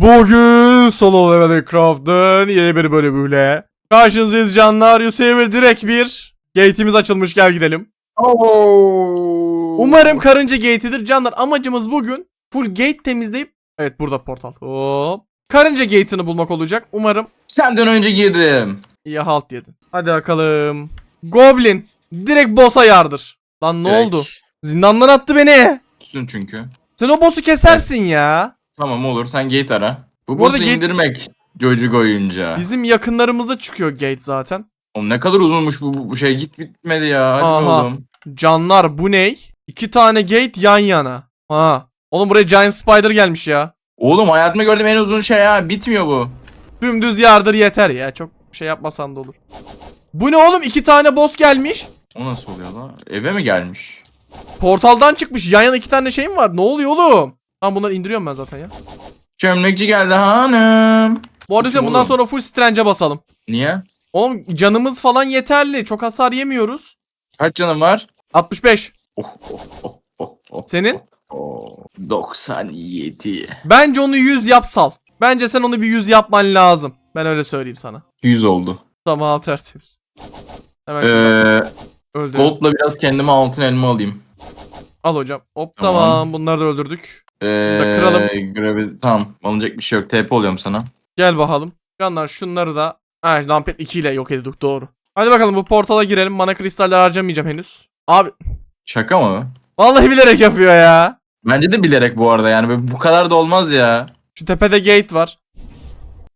Bugün Solo Level Craft'ın yeni bir bölümüyle karşınızdayız canlar. Yusuf'e direkt bir gate'imiz açılmış gel gidelim. Umarım karınca gate'idir canlar. Amacımız bugün full gate temizleyip Evet burada portal. Hop. Karınca gate'ini bulmak olacak. Umarım Senden önce girdim. iyi halt yedin. Hadi bakalım. Goblin direkt boss'a yardır. Lan ne Direkt. oldu? Zindandan attı beni. Tutsun çünkü. Sen o boss'u kesersin ya. Tamam olur sen gate ara. Bu, Bu arada boss'u gate- indirmek çocuk oyunca. Bizim yakınlarımızda çıkıyor gate zaten. Oğlum ne kadar uzunmuş bu, bu, bu şey git bitmedi ya. Hadi be Aha. oğlum. Canlar bu ne? İki tane gate yan yana. Ha. Oğlum buraya Giant Spider gelmiş ya. Oğlum hayatımda gördüğüm en uzun şey ya. Bitmiyor bu. Dümdüz yardır yeter ya. Çok şey yapmasan da olur. Bu ne oğlum? İki tane boss gelmiş. O nasıl oluyor lan? Eve mi gelmiş? Portaldan çıkmış. Yan yana iki tane şey mi var? Ne oluyor oğlum? Tamam bunları indiriyorum ben zaten ya. Çömlekçi geldi hanım. Bu arada Hüseyin, bundan oğlum? sonra full Strange'e basalım. Niye? Oğlum canımız falan yeterli. Çok hasar yemiyoruz. Kaç canım var? 65. Oh, oh, oh, oh, oh, Senin? oh. 97. Bence onu 100 yap sal. Bence sen onu bir 100 yapman lazım. Ben öyle söyleyeyim sana. 100 oldu. Tamam tertemiz. Hemen şuradan Ee, öldürelim. Gold'la biraz kendime altın elma alayım. Al hocam. Hop tamam. Tamam. Bunları da öldürdük. Ee, da kıralım. gravi- tamam alınacak bir şey yok. TP oluyorum sana. Gel bakalım. Canlar şunları da Ha Lampet 2 ile yok edildik doğru. Hadi bakalım bu portala girelim. Mana kristaller harcamayacağım henüz. Abi Şaka mı? vallahi bilerek yapıyor ya. Bence de bilerek bu arada yani böyle bu kadar da olmaz ya. Şu tepede gate var.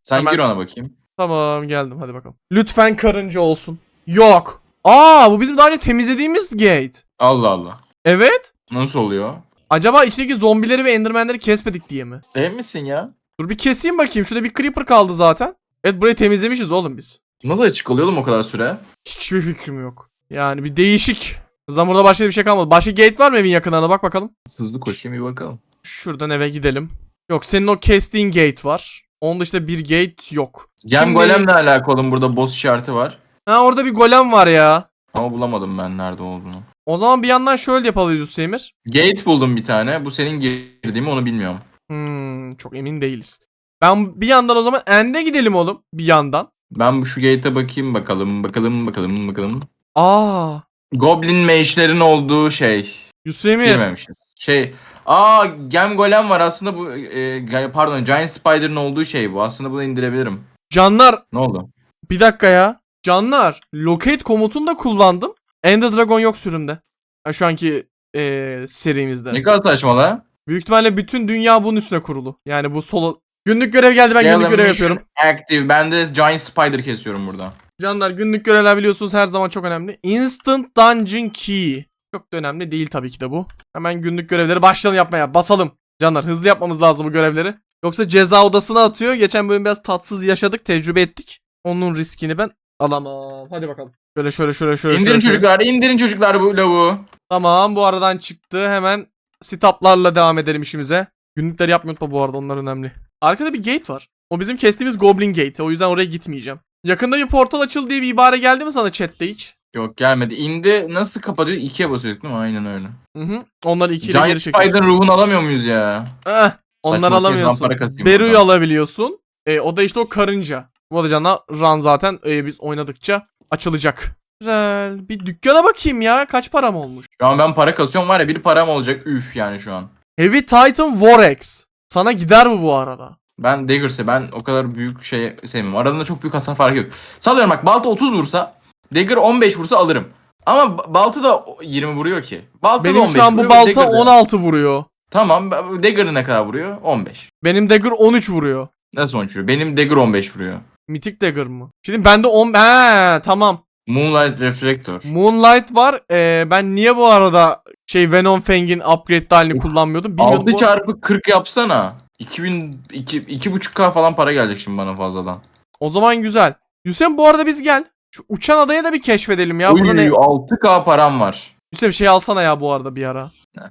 Sen Hemen- gir ona bakayım. Tamam geldim hadi bakalım. Lütfen karınca olsun. Yok. Aa bu bizim daha önce temizlediğimiz gate. Allah Allah. Evet. Nasıl oluyor? Acaba içindeki zombileri ve endermenleri kesmedik diye mi? Emin misin ya? Dur bir keseyim bakayım. Şurada bir creeper kaldı zaten. Evet burayı temizlemişiz oğlum biz. Nasıl açık oluyor oğlum o kadar süre? Hiçbir fikrim yok. Yani bir değişik. Hızdan burada başka bir şey kalmadı. Başka gate var mı evin yakınlarına bak bakalım. Hızlı koşayım bir bakalım. Şuradan eve gidelim. Yok senin o kestiğin gate var. Onun dışında bir gate yok. Gem Şimdi- golemle alakalı burada boss işareti var. Ha orada bir golem var ya. Ama bulamadım ben nerede olduğunu. O zaman bir yandan şöyle yapalım Hüseyin'ir. Gate buldum bir tane. Bu senin girdiğimi onu bilmiyorum. Hmm, çok emin değiliz. Ben bir yandan o zaman End'e gidelim oğlum. Bir yandan. Ben bu şu gate'e bakayım bakalım bakalım bakalım bakalım. Aa, Goblin mage'lerin olduğu şey. Girmemişiz. Şey Aa Gem Golem var aslında bu e, pardon Giant Spider'ın olduğu şey bu. Aslında bunu indirebilirim. Canlar Ne oldu? bir dakika ya. Canlar locate komutunu da kullandım. Ender Dragon yok sürümde. Ha, şu anki eee, serimizde. Ne kadar saçma la. Büyük ihtimalle bütün dünya bunun üstüne kurulu. Yani bu solo... Günlük görev geldi ben günlük görev yapıyorum. Active. Ben de Giant Spider kesiyorum burada. Canlar günlük görevler biliyorsunuz her zaman çok önemli. Instant Dungeon Key. Çok da önemli değil tabii ki de bu. Hemen günlük görevleri başlayalım yapmaya. Basalım. Canlar hızlı yapmamız lazım bu görevleri. Yoksa ceza odasına atıyor. Geçen bölüm biraz tatsız yaşadık, tecrübe ettik. Onun riskini ben alamam. Hadi bakalım. Şöyle şöyle şöyle şöyle. indirin şöyle, şöyle. çocuklar, indirin çocuklar bu lavuğu. Tamam bu aradan çıktı. Hemen stoplarla devam edelim işimize. Günlükleri yapmayı unutma bu arada onlar önemli. Arkada bir gate var. O bizim kestiğimiz Goblin Gate. O yüzden oraya gitmeyeceğim. Yakında bir portal açıldı diye bir ibare geldi mi sana chatte hiç? Yok gelmedi. İndi nasıl kapatıyor? İkiye basıyorduk değil mi? Aynen öyle. Hı hı. Onları ikiyle Giant geri çekiyorsun. Spider'ın ruhunu alamıyor muyuz ya? Eh, onları alamıyorsun. Beru'yu alabiliyorsun. E, o da işte o karınca. Bu arada canlar run zaten e, biz oynadıkça açılacak. Güzel. Bir dükkana bakayım ya. Kaç param olmuş? Şu an ben para kasıyorum var ya bir param olacak üf yani şu an. Heavy Titan Vorex. Sana gider mi bu arada? Ben Dagger'se ben o kadar büyük şey sevmiyorum. Aralarında çok büyük hasar farkı yok. Sallıyorum bak balta 30 vursa Dagger 15 vursa alırım. Ama ba- balta da 20 vuruyor ki. Balta da Benim 15 şu an bu vuruyor, balta Dagger de- 16 vuruyor. Tamam Dagger ne kadar vuruyor? 15. Benim dagger 13 vuruyor. Nasıl 13 vuruyor? Benim Dagger 15 vuruyor. Mythic dagger mı? Şimdi bende 10... He tamam. Moonlight Reflector. Moonlight var. Ee, ben niye bu arada şey Venom Fang'in upgrade halini kullanmıyordum bilmiyordum. 6 Bu- çarpı 40 yapsana. 2000 2 2.5k falan para gelecek şimdi bana fazladan. O zaman güzel. Hüseyin bu arada biz gel. Şu uçan adaya da bir keşfedelim ya. Burada Uy, ne? 6k param var. Hüseyin şey alsana ya bu arada bir ara. Ne?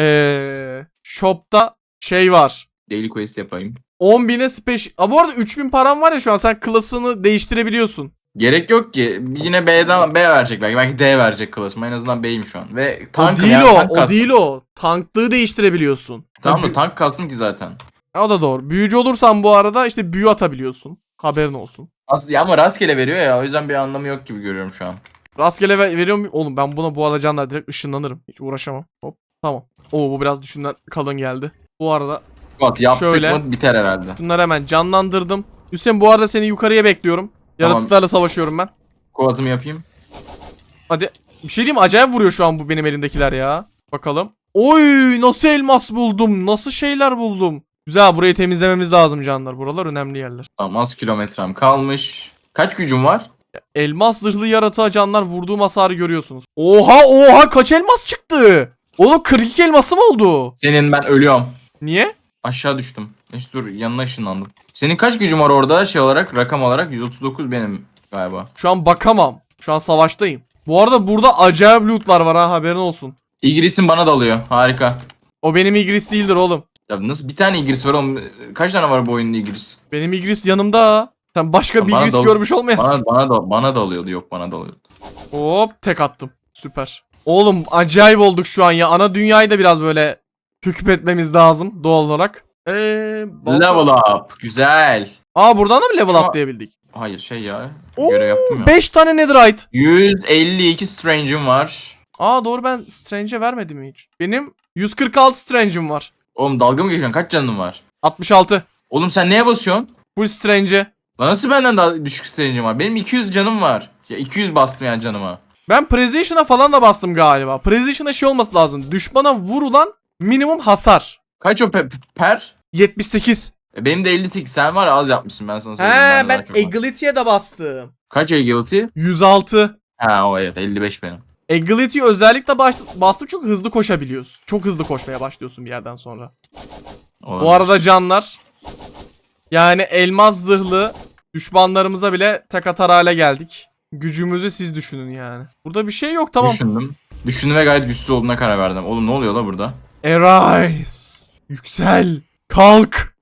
Ee, shop'ta şey var. Daily quest yapayım. 10.000'e special... Aa, bu arada 3000 param var ya şu an sen klasını değiştirebiliyorsun. Gerek yok ki. Yine B'den B verecek belki. Belki D verecek klasıma. En azından B'yim şu an. Ve O tankım değil yani, o. tank O kastım. değil o. Tanklığı değiştirebiliyorsun. Tamam da tank kalsın ki zaten. Ha, o da doğru. Büyücü olursan bu arada işte büyü atabiliyorsun. Haberin olsun. Aslında ya ama rastgele veriyor ya o yüzden bir anlamı yok gibi görüyorum şu an. Rastgele ver- veriyor muyum? Oğlum ben buna bu arada canlar direkt ışınlanırım. Hiç uğraşamam. Hop. Tamam. Oo bu biraz düşünden kalın geldi. Bu arada Bak yaptık Şöyle. mı biter herhalde. şunları hemen canlandırdım. Hüseyin bu arada seni yukarıya bekliyorum. Yaratıklarla savaşıyorum ben. Kovatımı yapayım. Hadi. Bir şey diyeyim mi? Acayip vuruyor şu an bu benim elimdekiler ya. Bakalım. Oy nasıl elmas buldum. Nasıl şeyler buldum. Güzel burayı temizlememiz lazım canlar. Buralar önemli yerler. Tamam az kilometrem kalmış. Kaç gücüm var? Elmas zırhlı yaratığa canlar vurduğum hasarı görüyorsunuz. Oha oha kaç elmas çıktı. Oğlum 42 elması mı oldu? Senin ben ölüyorum. Niye? Aşağı düştüm. Neyse dur yanına ışınlandım. Senin kaç gücün var orada şey olarak rakam olarak 139 benim galiba. Şu an bakamam. Şu an savaştayım. Bu arada burada acayip lootlar var ha haberin olsun. İgris'in bana dalıyor. Harika. O benim Igris değildir oğlum. Ya nasıl bir tane İgris var oğlum? Kaç tane var bu oyunda İgris? Benim Igris yanımda ha. Sen başka bir Bana Igris görmüş olmayasın. Bana bana da bana da alıyordu. Yok bana da alıyordu. Hop tek attım. Süper. Oğlum acayip olduk şu an ya. Ana dünyayı da biraz böyle hükmetmemiz lazım doğal olarak. Eee Level up. Güzel. Aa buradan da mı level Şu an- atlayabildik? Hayır şey ya. Oo, Görev yaptım ya. 5 tane netherite. 152 strange'im var. Aa doğru ben Strange'e vermedim hiç. Benim 146 Strange'im var. Oğlum dalga mı geçiyorsun? Kaç canın var? 66. Oğlum sen neye basıyorsun? Full Strange'e. Lan nasıl benden daha düşük strange'im var? Benim 200 canım var. Ya 200 bastım yani canıma. Ben Precision'a falan da bastım galiba. Precision'a şey olması lazım. Düşmana vurulan minimum hasar. Kaç o pe- per? 78. E, benim de 58. Sen var ya az yapmışsın ben sana söyleyeyim. Benden daha çok var. Agility'ye de bastım. Kaç agility? 106. Ha o evet 55 benim. Agility özellikle baş- bastım çünkü hızlı koşabiliyorsun. Çok hızlı koşmaya başlıyorsun bir yerden sonra. Olabilir. Bu arada canlar. Yani elmas zırhlı düşmanlarımıza bile tek atar hale geldik. Gücümüzü siz düşünün yani. Burada bir şey yok tamam. Düşündüm. Düşündüm ve gayet güçsüz olduğuna karar verdim. Oğlum ne oluyor la burada? Arise. Yüksel. Kalk.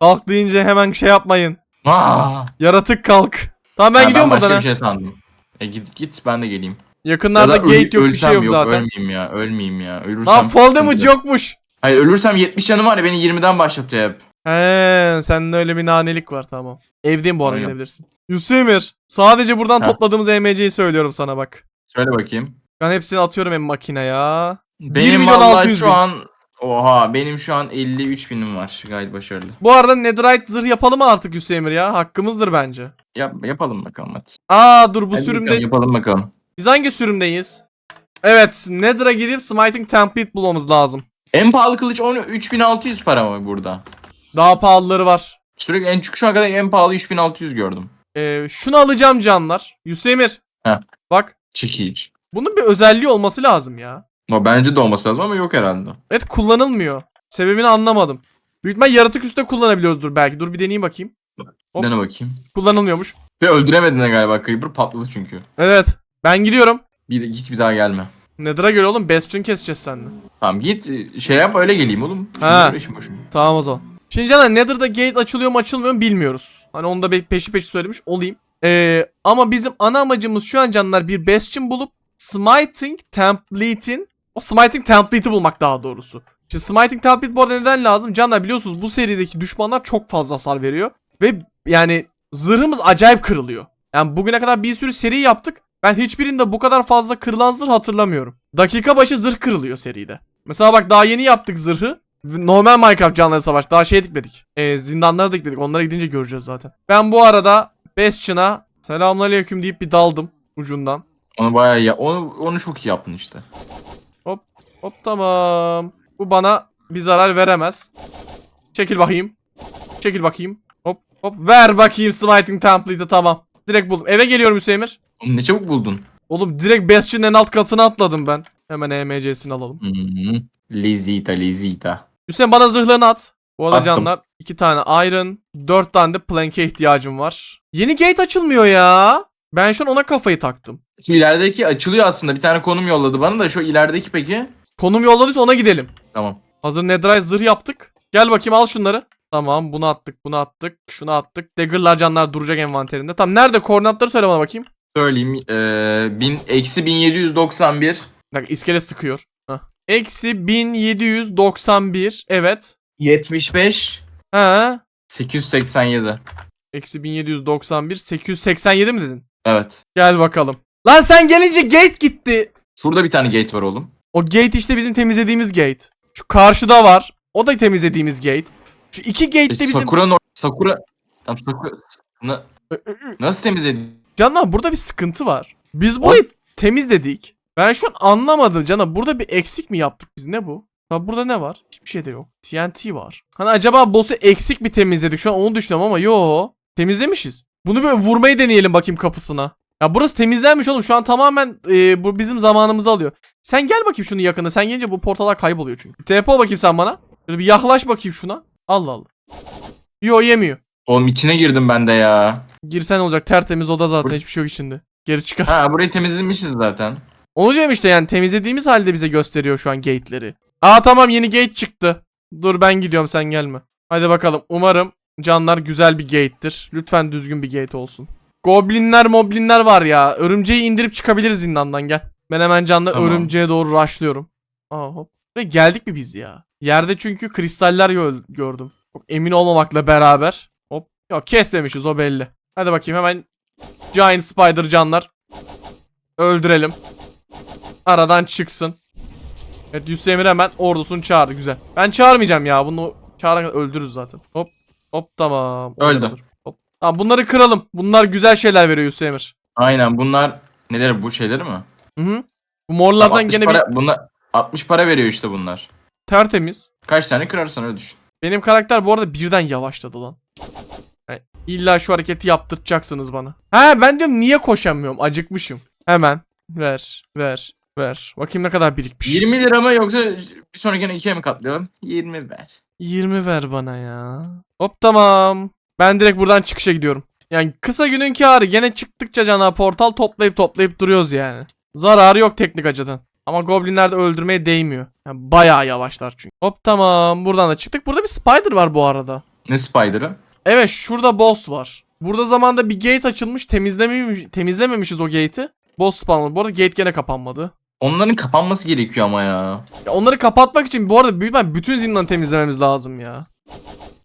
Kalk deyince hemen şey yapmayın. Aa! Yaratık kalk. Tamam ben Ha, gidiyorum başka buradan. bir şey sandım. E git git ben de geleyim. Yakınlarda Ya gate yok bir şey ölsem yok zaten. Ölmeyeyim ya ölmeyeyim ya. Ölürsem Lan fall damage yokmuş. Hayır ölürsem 70 canım var ya beni 20'den başlatıyor hep. He, sende öyle bir nanelik var tamam. Evdeyim bu ara Aynen. gidebilirsin. Yusemir. Sadece buradan Ha. topladığımız EMC'yi söylüyorum sana bak. Söyle bakayım. Ben hepsini atıyorum hem makine ya. Benim milyon vallahi 600 şu bin. an Oha benim şu an 53 binim var. Gayet başarılı. Bu arada Netherite zırh yapalım mı artık Hüseyin ya? Hakkımızdır bence. Yap, yapalım bakalım hadi. Aa dur bu Hadi sürümde... bakalım, yapalım bakalım. Biz hangi sürümdeyiz? Evet Nether'a gidip Smiting Template bulmamız lazım. En pahalı kılıç 10 3600 para mı burada? Daha pahalıları var. Sürekli en çünkü şu ana kadar en pahalı 3600 gördüm. Ee, şunu alacağım canlar. Hüsemir. Heh. Bak Çekiç. bunun bir özelliği olması lazım ya. O bence de olması lazım ama yok herhalde. Evet kullanılmıyor. Sebebini anlamadım. Büyük ihtimal yaratık üstte kullanabiliyoruzdur belki. Dur bir deneyeyim bakayım. Hop. Dene bakayım. Kullanılmıyormuş. Ve öldüremedin de galiba Creeper patladı çünkü. Evet. Ben gidiyorum. Bir, git bir daha gelme. Nether'a göre oğlum Bastion keseceğiz seninle. Tamam git şey yap öyle geleyim oğlum. Ha. Uğraşma boşuna. Tamam o zaman. Şimdi canlar Nether'da gate açılıyor mu açılmıyor mu bilmiyoruz. Hani onu da be- peşi peşi söylemiş olayım. Ee, ama bizim ana amacımız şu an canlar bir Bastion bulup Smiting Template'in o Smiting Template'i bulmak daha doğrusu. Şimdi Smiting Template bu arada neden lazım? Canlar biliyorsunuz bu serideki düşmanlar çok fazla hasar veriyor. Ve yani zırhımız acayip kırılıyor. Yani bugüne kadar bir sürü seri yaptık. Ben hiçbirinde bu kadar fazla kırılan zırh hatırlamıyorum. Dakika başı zırh kırılıyor seride. Mesela bak daha yeni yaptık zırhı. Normal Minecraft canları savaş. Daha şey dikmedik. E, zindanlara dikmedik. Onlara gidince göreceğiz zaten. Ben bu arada Bastion'a selamünaleyküm deyip bir daldım ucundan. Onu bayağı ya onu onu çok iyi yaptın işte. Hop tamam. Bu bana bir zarar veremez. Çekil bakayım. Çekil bakayım. Hop hop ver bakayım Smiting Template'i tamam. Direkt buldum. Eve geliyorum Hüseyin'ir. Oğlum ne çabuk buldun. Oğlum direkt Bastion'ın en alt katına atladım ben. Hemen EMC'sini alalım. Hı-hı. Lizita Lizita. Hüseyin bana zırhlarını at. Bu arada Attım. canlar iki tane iron, dört tane de plank'e ihtiyacım var. Yeni gate açılmıyor ya. Ben şu an ona kafayı taktım. Şu ilerideki açılıyor aslında. Bir tane konum yolladı bana da şu ilerideki peki. Konum yolladıysa ona gidelim. Tamam. Hazır netherite zırh yaptık. Gel bakayım al şunları. Tamam bunu attık bunu attık. Şunu attık. Dagger'lar canlar duracak envanterinde. Tamam nerede koordinatları söyle bana bakayım. Söyleyeyim. Ee, bin, eksi 1791. Bir dakika iskelet sıkıyor. Eksi 1791 evet. 75. He. 887. Eksi 1791. 887 mi dedin? Evet. Gel bakalım. Lan sen gelince gate gitti. Şurada bir tane gate var oğlum. O gate işte bizim temizlediğimiz gate. Şu karşıda var. O da temizlediğimiz gate. Şu iki gate E, de bizim... Sakura no- Sakura Tam Sakura Na- Nasıl temizledin? Canan burada bir sıkıntı var. Biz burayı temizledik. Ben şu an anlamadım Canan. Burada bir eksik mi yaptık biz? Ne bu? Tabi burada ne var? Hiçbir şey de yok. TNT var. Hani acaba boss'u eksik mi temizledik? Şu an onu düşünüyorum ama yo. Temizlemişiz. Bunu böyle vurmayı deneyelim bakayım kapısına. Ya burası temizlenmiş oğlum. Şu an tamamen e, bu bizim zamanımızı alıyor. Sen gel bakayım şunun yakına. Sen gelince bu portalar kayboluyor çünkü. TP ol bakayım sen bana. Şöyle bir yaklaş bakayım şuna. Allah Allah. Yo yemiyor. Oğlum içine girdim ben de ya. Girsen olacak tertemiz oda zaten Bur- hiçbir şey yok içinde. Geri çıkar. Ha burayı temizlemişiz zaten. Onu diyorum işte yani temizlediğimiz halde bize gösteriyor şu an gate'leri. Aa tamam yeni gate çıktı. Dur ben gidiyorum sen gelme. Hadi bakalım umarım canlar güzel bir gate'tir. Lütfen düzgün bir gate olsun. Goblinler moblinler var ya. Örümceği indirip çıkabiliriz zindandan gel. Ben hemen canlar Tamam. örümceğe doğru rushlıyorum. Aa hop. Buraya geldik mi biz ya? Yerde çünkü kristaller gö- gördüm. Çok emin olmamakla beraber. Hop. Yok kesmemişiz o belli. Hadi bakayım hemen Giant Spider canlar. Öldürelim. Aradan çıksın. Evet Yusuf hemen ordusunu çağırdı güzel. Ben çağırmayacağım ya bunu çağıran öldürürüz zaten. Hop hop tamam. Öldü. Tamam bunları kıralım. Bunlar güzel şeyler veriyor Yusuf Emir. Aynen bunlar neler bu şeyleri mi? Hı hı. Bu morlardan 60 gene para, bir bunlar 60 para veriyor işte bunlar. tertemiz. Kaç tane kırarsan öyle düşün. Benim karakter bu arada birden yavaşladı lan. Yani illa şu hareketi yaptıracaksınız bana. Ha ben diyorum niye koşamıyorum? Acıkmışım. Hemen ver ver ver. Bakayım ne kadar birikmiş. 20 lira mı yoksa bir sonrakine ikiye mi katlayalım? 20 ver. 20 ver bana ya. Hop tamam. Ben direkt buradan çıkışa gidiyorum. Yani kısa günün kârı gene çıktıkça cana portal toplayıp toplayıp duruyoruz yani. Zararı yok teknik açıdan. Ama goblinler de öldürmeye değmiyor. Yani bayağı yavaşlar çünkü. Hop tamam buradan da çıktık. Burada bir spider var bu arada. Ne spider'ı? Evet şurada boss var. Burada zamanda bir gate açılmış temizlememiş, temizlememişiz o gate'i. Boss spawnladı. Bu arada gate gene kapanmadı. Onların kapanması gerekiyor ama ya. Ya onları kapatmak için bu arada büyük bütün zindanı temizlememiz lazım ya.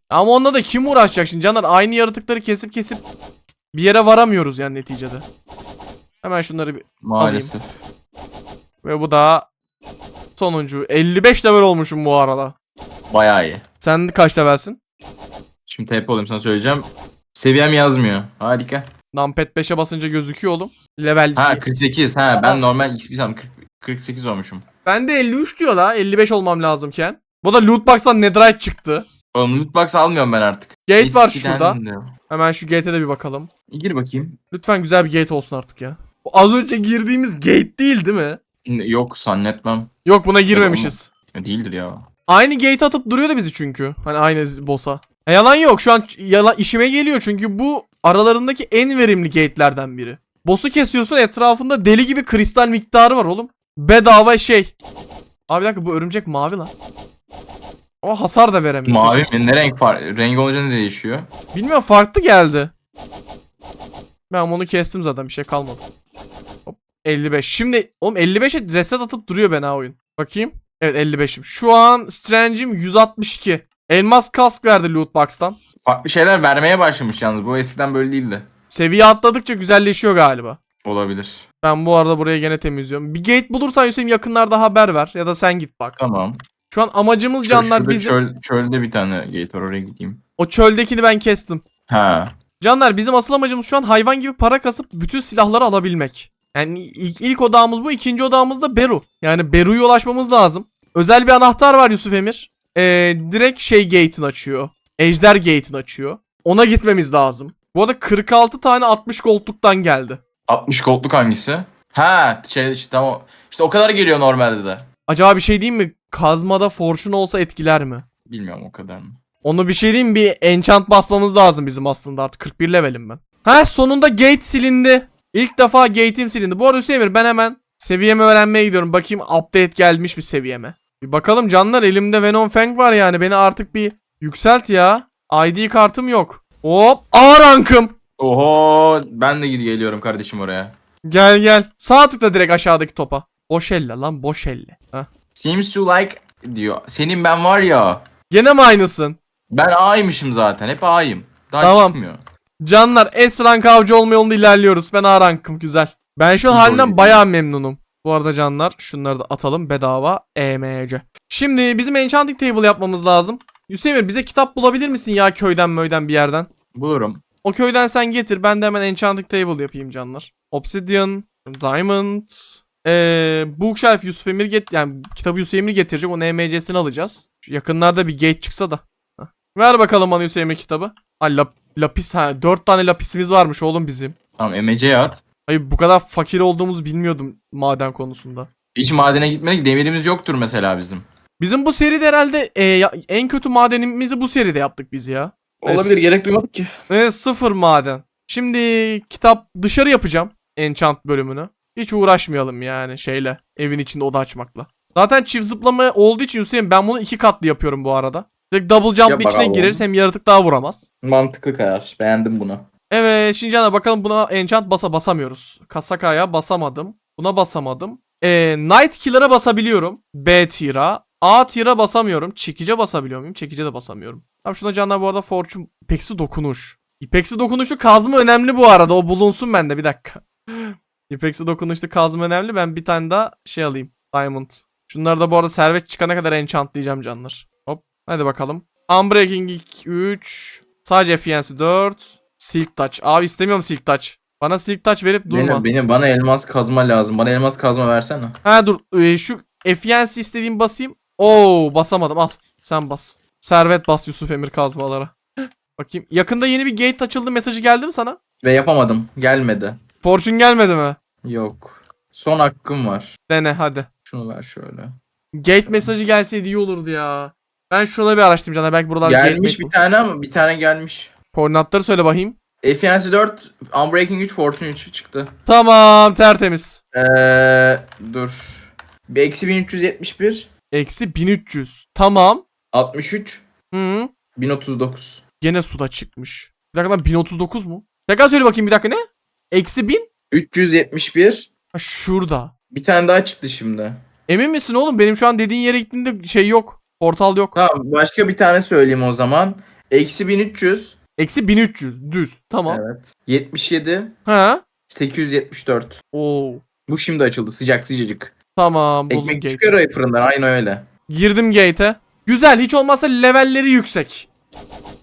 Ama onunla da kim uğraşacak şimdi canlar aynı yaratıkları kesip kesip bir yere varamıyoruz yani neticede. Hemen şunları bir Maalesef. ve bu da sonuncu 55 level olmuşum bu arada. Bayağı iyi. Sen kaç levelsin? Şimdi TP olayım sana söyleyeceğim. Seviyem yazmıyor. Harika. Numpad 5'e basınca gözüküyor oğlum. Level Ha diye. 48. Ha ben normal XP sandım. 40 48 olmuşum. Ben de 53 diyor la 55 olmam lazımken. Bu da loot box'tan netherite çıktı. Oğlum loot box almıyorum ben artık. Gate var Eskiden şurada. de. Hemen şu gate'e de bir bakalım. Gir bakayım. Lütfen güzel bir gate olsun artık ya. Bu az önce girdiğimiz gate değil değil mi? Yok zannetmem. Yok buna girmemişiz. Değildir ya. Aynı gate atıp duruyordu bizi çünkü. Hani aynı boss'a. E, yalan yok şu an yalan işime geliyor çünkü bu aralarındaki en verimli gate'lerden biri. Boss'u kesiyorsun etrafında deli gibi kristal miktarı var oğlum. Bedava şey. Abi bir dakika bu örümcek mavi lan. Ama hasar da veremiyor. Mavi mi? Ne renk var? Rengi olunca ne değişiyor? Bilmiyorum farklı geldi. Ben onu kestim zaten bir şey kalmadı. Hop 55. Şimdi oğlum 55'e reset atıp duruyor ben ha oyun. Bakayım. Evet 55'im. Şu an Strange'im 162. Elmas kask verdi loot box'tan. Farklı şeyler vermeye başlamış yalnız. Bu eskiden böyle değildi. Seviye atladıkça güzelleşiyor galiba. Olabilir. Ben bu arada buraya gene temizliyorum. Bir gate bulursan Hüseyin yakınlarda haber ver ya da sen git bak. Tamam. Şu an amacımız canlar şurada bizim. çöl- çölde bir tane gate var oraya gideyim. O çöldekini ben kestim. Ha. Canlar bizim asıl amacımız şu an hayvan gibi para kasıp bütün silahları alabilmek. Yani ilk, ilk odağımız bu. ikinci odağımız da Beru. Yani Beru'ya ulaşmamız lazım. Özel bir anahtar var Yusuf Emir. Ee, direkt şey gate'ini açıyor. Ejder gate'ini açıyor. Ona gitmemiz lazım. Bu arada 46 tane 60 goldluktan geldi. 60 goldluk hangisi? Ha şey işte tamam. İşte o kadar geliyor normalde de. Acaba bir şey diyeyim mi? Kazmada fortune olsa etkiler mi? Bilmiyorum o kadar mı? Onu bir şey diyeyim? Bir enchant basmamız lazım bizim aslında artık 41 levelim ben. Ha sonunda gate silindi. İlk defa gate'im silindi. Bu arada Hüseyin Emir, ben hemen seviyemi öğrenmeye gidiyorum. Bakayım update gelmiş bir seviyeme. Bir bakalım canlar elimde Venom Fang var yani. Beni artık bir yükselt ya. ID kartım yok. Hop A rankım. Oho ben de geliyorum kardeşim oraya. Gel gel. Sağ tıkla direkt aşağıdaki topa. Boş elle lan boş elle. Heh. Seems to like diyor. Senin ben var ya. Gene mi aynısın? Ben A'ymışım zaten. Hep A'yım. Daha Tamam. çıkmıyor. Canlar S rank avcı olma yolunda ilerliyoruz. Ben A rankım güzel. Ben şu an Zor halinden bayağı memnunum. Bu arada canlar şunları da atalım bedava EMC. Şimdi bizim enchanting table yapmamız lazım. Hüseyin Emir, bize kitap bulabilir misin ya köyden möyden bir yerden? Bulurum. O köyden sen getir. Ben de hemen enchanting table yapayım canlar. Obsidian, diamond, ee, bookshelf Yusuf Emir get yani kitabı Yusuf Emir getirecek. Onun EMC'sini alacağız. Şu yakınlarda bir gate çıksa da. Hah. Ver bakalım bana Yusuf Emir kitabı. Ha, lap- lapis ha 4 tane lapisimiz varmış oğlum bizim. Tamam emeceğe at. Hayır bu kadar fakir olduğumuzu bilmiyordum maden konusunda. Hiç madene gitmedik. Demirimiz yoktur mesela bizim. Bizim bu seride herhalde e, ya- en kötü madenimizi bu seride yaptık biz ya. Olabilir gerek duymadık ki. Ve sıfır maden. Şimdi kitap dışarı yapacağım. Enchant bölümünü. Hiç uğraşmayalım yani şeyle. Evin içinde oda açmakla. Zaten çift zıplama olduğu için Hüseyin ben bunu iki katlı yapıyorum bu arada. Direkt double jump Yap içine gireriz hem yaratık daha vuramaz. Mantıklı karar. Beğendim bunu. Evet şimdi cana bakalım buna enchant basa basamıyoruz. Kasakaya basamadım. Buna basamadım. Ee, Night Killer'a basabiliyorum. B tier'a. A tier'a basamıyorum. Çekice basabiliyor muyum? Çekice de basamıyorum. Tamam şuna canlar bu arada Fortune. İpeksi dokunuş. İpeksi dokunuşlu kazma önemli bu arada. O bulunsun bende bir dakika. İpeksi dokunuşlu kazma önemli. Ben bir tane daha şey alayım. Diamond. Şunları da bu arada servet çıkana kadar enchantlayacağım canlar. Hop. Hadi bakalım. Unbreaking 3. Sadece Fiancé 4. Silk Touch. Abi istemiyorum Silk Touch. Bana Silk Touch verip durma. Benim, benim bana elmas kazma lazım. Bana elmas kazma versene. Ha dur. Ee, şu Fiancé istediğim basayım. Oo basamadım al. Sen bas. Servet bas Yusuf Emir kazmalara. Bakayım. Yakında yeni bir gate açıldı mesajı geldi mi sana? Ve yapamadım. Gelmedi. Fortune gelmedi mi? Yok. Son hakkım var. Dene hadi. Şunu ver şöyle. Gate mesajı gelseydi iyi olurdu ya. Ben şurada bir araştırayım canım. Belki buralar gelmiş bir tane ama bir tane gelmiş. Koordinatları söyle bakayım. Efiancy 4, Unbreaking 3, Fortune 3 çıktı. Tamam tertemiz. Eee dur. Bir eksi 1371, Eksi 1300. Tamam. 63, Hı. 1039. Gene suda çıkmış. Bir dakika lan 1039 mu? Tekrar söyle bakayım bir dakika ne? Eksi 1000? 371. Ha şurada. Bir tane daha çıktı şimdi. Emin misin oğlum? Benim şu an dediğin yere gittiğinde şey yok. Portal yok. Tamam başka bir tane söyleyeyim o zaman. Eksi 1300. Eksi 1300 düz. Tamam. Evet. 77, Ha? 874. Oo. Bu şimdi açıldı sıcak sıcacık. Tamam buldum Ekmek gate'i. çıkıyor ay fırından aynı öyle. Girdim gate'e. Güzel hiç olmazsa levelleri yüksek.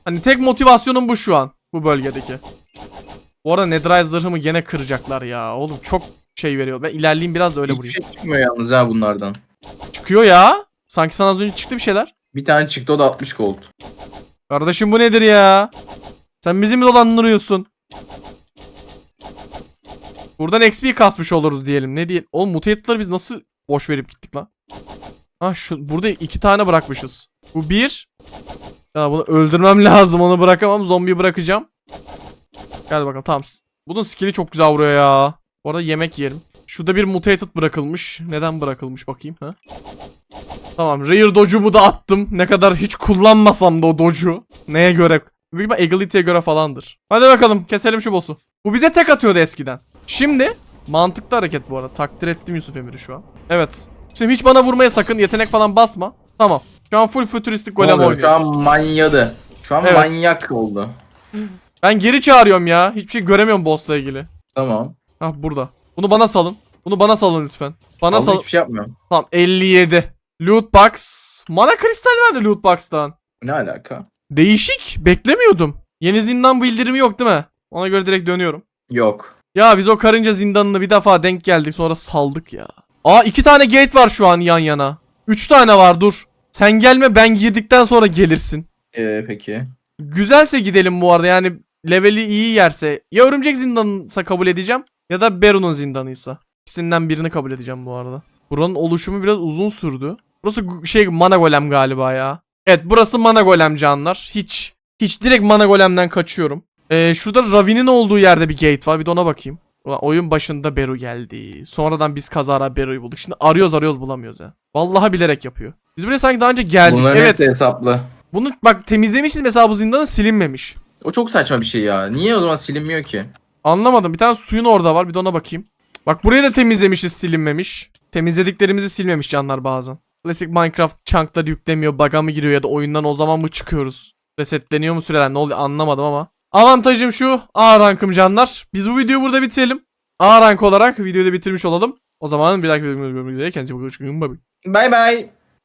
Hani tek motivasyonum bu şu an. Bu bölgedeki. Bu arada Netherite zırhımı gene kıracaklar ya. Oğlum çok şey veriyor. Ben ilerleyeyim biraz da öyle Hiçbir vurayım. şey çıkmıyor yalnız ha bunlardan. Çıkıyor ya. Sanki sana az önce çıktı bir şeyler. Bir tane çıktı o da 60 gold. Kardeşim bu nedir ya? Sen bizi mi dolandırıyorsun? Buradan XP kasmış oluruz diyelim. Ne diyelim? Oğlum mutantları biz nasıl boş verip gittik lan? Ha şu burada iki tane bırakmışız. Bu bir. Ya bunu öldürmem lazım. Onu bırakamam. Zombiyi bırakacağım. Gel bakalım tamam. Bunun skill'i çok güzel vuruyor ya. Bu arada yemek yiyelim. Şurada bir mutated bırakılmış. Neden bırakılmış bakayım ha? Tamam rear dodge'umu da attım. Ne kadar hiç kullanmasam da o dodge'u. Neye göre? Büyük ihtimal agility'ye göre falandır. Hadi bakalım keselim şu boss'u. Bu bize tek atıyordu eskiden. Şimdi mantıklı hareket bu arada. Takdir ettim Yusuf Emir'i şu an. Evet. Şimdi hiç bana vurmaya sakın yetenek falan basma. Tamam. Şu an full fütüristik golem oynuyor. Şu an manyadı. Şu an Evet. manyak oldu. Ben geri çağırıyorum ya. Hiçbir şey göremiyorum boss'la ilgili. Tamam. Hah burada. Bunu bana salın. Bunu bana salın lütfen. Bana Vallahi sal. hiçbir şey yapmıyorum. Tamam 57. Loot box. Mana kristal verdi loot box'tan. Ne alaka? Değişik. Beklemiyordum. Yeni zindan bildirimi yok değil mi? Ona göre direkt dönüyorum. Yok. Ya biz o karınca zindanına bir defa denk geldik sonra saldık ya. Aa iki tane gate var şu an yan yana. Üç tane var dur. Sen gelme ben girdikten sonra gelirsin. Ee, peki. Güzelse gidelim bu arada yani leveli iyi yerse. Ya örümcek zindanıysa kabul edeceğim ya da Beron'un zindanıysa. İkisinden birini kabul edeceğim bu arada. Buranın oluşumu biraz uzun sürdü. Burası şey mana golem galiba ya. Evet burası mana golem canlar. Hiç hiç direkt mana golemden kaçıyorum. Ee, şurada Ravi'nin olduğu yerde bir gate var. Bir de ona bakayım. Ulan oyun başında Beru geldi. Sonradan biz kazara Beru'yu bulduk. Şimdi arıyoruz arıyoruz bulamıyoruz ya. Vallahi bilerek yapıyor. Biz buraya sanki daha önce geldik. Bunların evet. hepsi hesaplı. Bunu bak temizlemişiz mesela bu zindanı silinmemiş. O çok saçma bir şey ya. Niye o zaman silinmiyor ki? Anlamadım. Bir tane suyun orada var. Bir de ona bakayım. Bak burayı da temizlemişiz silinmemiş. Temizlediklerimizi silmemiş canlar bazen. Klasik Minecraft chunkları yüklemiyor. Bug'a mı giriyor ya da oyundan o zaman mı çıkıyoruz? Resetleniyor mu süreler ne oluyor anlamadım ama. Avantajım şu A rankım canlar. Biz bu videoyu burada bitirelim. A rank olarak videoyu da bitirmiş olalım. O zaman bir dahaki videomuzda görüşmek üzere. Kendinize iyi bakın. Bye bye. Bay bay.